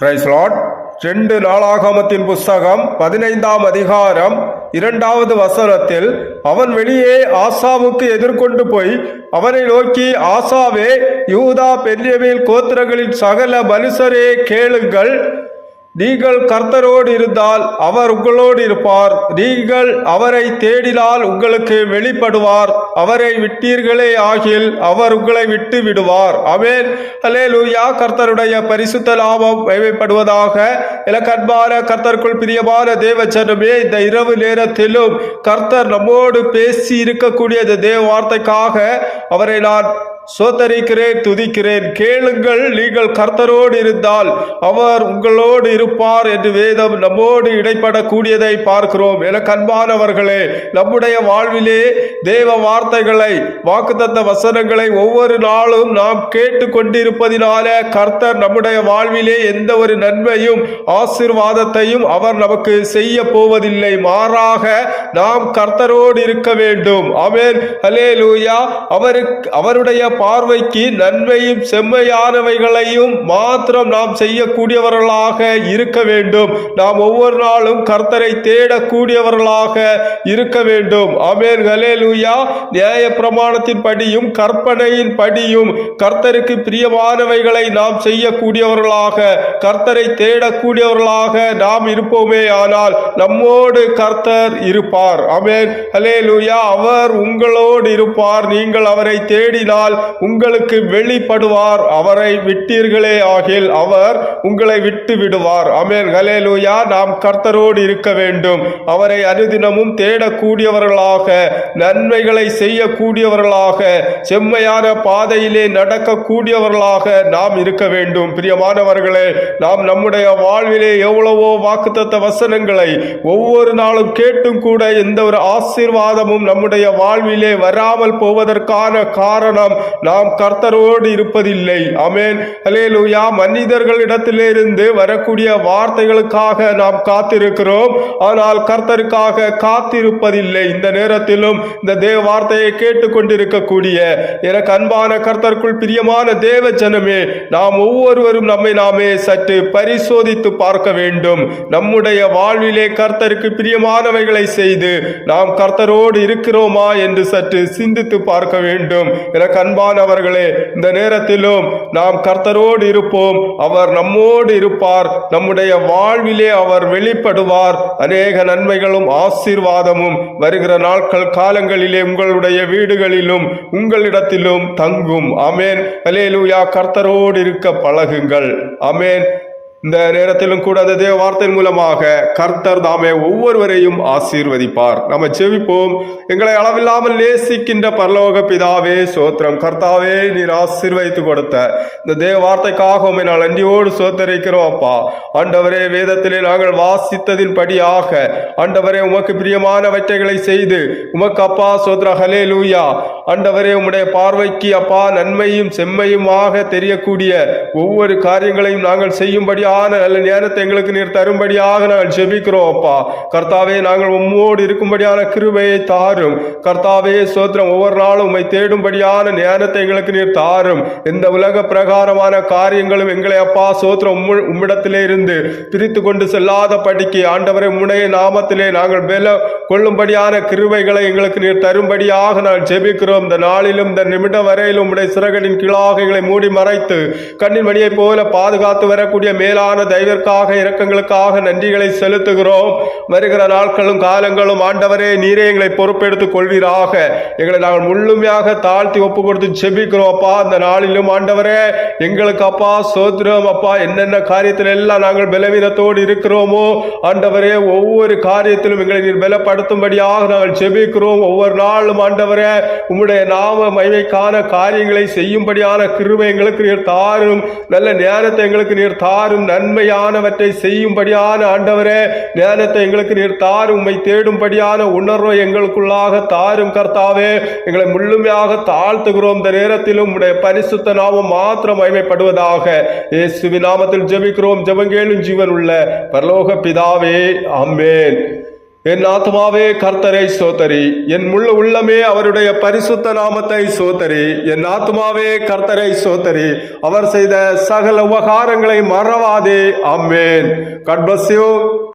பிரைஸ்லாட் ரெண்டு நாளாகமத்தின் புஸ்தகம் பதினைந்தாம் அதிகாரம் இரண்டாவது வசனத்தில் அவன் வெளியே ஆசாவுக்கு எதிர்கொண்டு போய் அவனை நோக்கி ஆசாவே யூதா பெரியவேல் கோத்திரங்களின் சகல மனுஷரே கேளுங்கள். நீங்கள் கர்த்தரோடு இருந்தால் அவர் உங்களோடு இருப்பார். நீங்கள் அவரை தேடினால் உங்களுக்கு வெளிப்படுவார். அவரை விட்டீர்களே ஆகில் அவர் உங்களை விட்டு விடுவார். அமேன் லூயா கர்த்தருடைய பரிசுத்த லாபம் வைவைப்படுவதாக இலக்கன்பான கர்த்தருக்குள் பிரியமான தேவச்சனமே இந்த இரவு நேரத்திலும் கர்த்தர் நம்மோடு பேசி இருக்கக்கூடிய இந்த தேவ வார்த்தைக்காக அவரை நான் சோத்தரிக்கிறேன் துதிக்கிறேன். கேளுங்கள் நீங்கள் கர்த்தரோடு இருந்தால் அவர் உங்களோடு இருப்பார் என்று வேதம் நம்மோடு இடைப்படக்கூடியதை பார்க்கிறோம். என கண்பானவர்களே நம்முடைய வாழ்விலே தேவ வார்த்தைகளை வாக்குத்தத்த வசனங்களை ஒவ்வொரு நாளும் நாம் கேட்டு கொண்டிருப்பதினால கர்த்தர் நம்முடைய வாழ்விலே எந்த ஒரு நன்மையும் ஆசீர்வாதத்தையும் அவர் நமக்கு செய்ய போவதில்லை. மாறாக நாம் கர்த்தரோடு இருக்க வேண்டும். அமேன் ஹலே லூயா அவருக்கு அவருடைய பார்வைக்கு நன்மையும் செம்மையானவைகளையும் மாத்திரம் நாம் செய்யக்கூடியவர்களாக இருக்க வேண்டும். நாம் ஒவ்வொரு நாளும் கர்த்தரை தேடக்கூடியவர்களாக இருக்க வேண்டும். அமேன் ஹலே லூயா நியாய பிரமாணத்தின் படியும் கற்பனையின் படியும் கர்த்தருக்கு பிரியமானவைகளை நாம் செய்யக்கூடியவர்களாக கர்த்தரை தேடக்கூடியவர்களாக நாம் இருப்போமே. ஆனால் நம்மோடு கர்த்தர் இருப்பார். அமேன் ஹலே லூயா அவர் உங்களோடு இருப்பார். நீங்கள் அவரை தேடினால் உங்களுக்கு வெளிப்படுவார். அவரை விட்டீர்களே ஆகில் அவர் உங்களை விட்டு விடுவார். அமேன் ஹலேலூயா நாம் கர்த்தரோடு இருக்க வேண்டும். அவரை அனுதினமும் தேடக்கூடியவர்களாக நன்மைகளை செய்யக்கூடியவர்களாக செம்மையான பாதையிலே நடக்கக்கூடியவர்களாக நாம் இருக்க வேண்டும். பிரியமானவர்களே நாம் நம்முடைய வாழ்விலே எவ்வளவோ வாக்குத்தத்த வசனங்களை ஒவ்வொரு நாளும் கேட்டும் கூட எந்த ஒரு ஆசீர்வாதமும் நம்முடைய வாழ்விலே வராமல் போவதற்கான காரணம் நாம் கர்த்தரோடு இருப்பதில்லை. அமேன் அலேலுயா மனிதர்களிடத்திலிருந்து வரக்கூடிய வார்த்தைகளுக்காக நாம் காத்திருக்கிறோம். ஆனால் கர்த்தருக்காக காத்திருப்பதில்லை. இந்த நேரத்திலும் இந்த தேவ வார்த்தையை கேட்டுக்கொண்டிருக்கக்கூடிய எனக்கு அன்பான கர்த்தருக்குள் பிரியமான தேவ ஜனமே நாம் ஒவ்வொருவரும் நம்மை நாமே சற்று பரிசோதித்து பார்க்க வேண்டும். நம்முடைய வாழ்விலே கர்த்தருக்கு பிரியமானவைகளை செய்து நாம் கர்த்தரோடு இருக்கிறோமா என்று சற்று சிந்தித்து பார்க்க வேண்டும். எனக்கு அன்பானவர்களே இந்த நேரத்திலும் நாம் கர்த்தரோடு இருப்போம். அவர் நம்மோடு இருப்பார். நம்முடைய வாழ்விலே அவர் வெளிப்படுவார். அநேக நன்மைகளும் ஆசீர்வாதமும் வருகிற நாட்கள் காலங்களிலே உங்களுடைய வீடுகளிலும் உங்களிடத்திலும் தங்கும். அமேன் அலேலூயா கர்த்தரோடு இருக்க பழகுங்கள். அமேன் இந்த நேரத்திலும் கூட அந்த தேவ வார்த்தையின் மூலமாக கர்த்தர் தாமே ஒவ்வொருவரையும் ஆசீர்வதிப்பார். நம்ம செவிப்போம் எங்களை அளவில்லாமல் நேசிக்கின்ற பரலோக பிதாவே சோத்திரம். கர்த்தாவே நீர் ஆசீர்வதித்து கொடுத்த இந்த தேவ வார்த்தைக்காக உண்மை நான் நன்றியோடு சோத்தரிக்கிறோம் அப்பா. ஆண்டவரே வேதத்திலே நாங்கள் வாசித்ததின் படியாக ஆண்டவரே உமக்கு பிரியமானவற்றைகளை செய்து உமக்கு அப்பா சோத்ரா ஹலே லூயா ஆண்டவரே உம்முடைய பார்வைக்கு அப்பா நன்மையும் செம்மையுமாக தெரியக்கூடிய ஒவ்வொரு காரியங்களையும் நாங்கள் செய்யும்படியான நல்ல நேரத்தை எங்களுக்கு நீர் தரும்படியாக நாங்கள் ஜெபிக்கிறோம் அப்பா. கர்த்தாவே நாங்கள் உம்மோடு இருக்கும்படியான கிருபையை தாரும். கர்த்தாவே சோத்திரம் ஒவ்வொரு நாளும் உம்மை தேடும்படியான நேரத்தை எங்களுக்கு நீர் தாரும். இந்த உலக பிரகாரமான காரியங்களும் எங்களை அப்பா சோத்திரம் உம்மு- உம்மிடத்திலே இருந்து பிரித்து கொண்டு செல்லாத படிக்கு ஆண்டவரை முனைய நாமத்திலே நாங்கள் பெல கொள்ளும்படியான கிருபைகளை எங்களுக்கு நீர் தரும்படியாக நான் ஜெபிக்கிறோம். இந்த நாளிலும் இந்த நிமிடம் வரையிலும் உடைய சிறகடின் கீழாக எங்களை மூடி மறைத்து கண்ணின் மணியைப் போல பாதுகாத்து வரக்கூடிய மேலான தெய்வற்காக இரக்கங்களுக்காக நன்றிகளை செலுத்துகிறோம். வருகிற நாட்களும் காலங்களும் ஆண்டவரே நீரே எங்களை பொறுப்பெடுத்துக் கொள்வீராக. எங்களை நாங்கள் முழுமையாக தாழ்த்தி ஒப்பு கொடுத்து ஜெபிக்கிறோம் அப்பா. இந்த நாளிலும் ஆண்டவரே எங்களுக்கு அப்பா சோத்திரம் அப்பா. என்னென்ன காரியத்தில் எல்லாம் நாங்கள் பலவீனத்தோடு இருக்கிறோமோ ஆண்டவரே ஒவ்வொரு காரியத்திலும் எங்களை நீர் நடத்தும்படியாக நாங்கள் ஜெபிக்கிறோம். ஒவ்வொரு நாளும் ஆண்டவரே உம்முடைய நாம மைமைக்கான காரியங்களை செய்யும்படியான கிருபை எங்களுக்கு நீர் தாரும். நல்ல நேரத்தை எங்களுக்கு நீர் தாரும். நன்மையானவற்றை செய்யும்படியான ஆண்டவரே ஞானத்தை எங்களுக்கு நீர் தாரும். உம்மை தேடும்படியான உணர்வை எங்களுக்குள்ளாக தாரும் கர்த்தாவே. எங்களை முழுமையாக தாழ்த்துகிறோம். இந்த நேரத்திலும் உம்முடைய பரிசுத்த நாமம் மாத்திரம் மகிமைப்படுவதாக இயேசுவி நாமத்தில் ஜெபிக்கிறோம். ஜெபங்கேலும் ஜீவன் உள்ள பரலோக பிதாவே. அம்மேன் என் ஆத்மாவே கர்த்தரை சோதரி என் முழு உள்ளமே அவருடைய பரிசுத்த நாமத்தை சோதரி என் ஆத்மாவே கர்த்தரை சோதரி அவர் செய்த சகல உபகாரங்களை மறவாதே. அம்மேன் கட்பஸ்யூ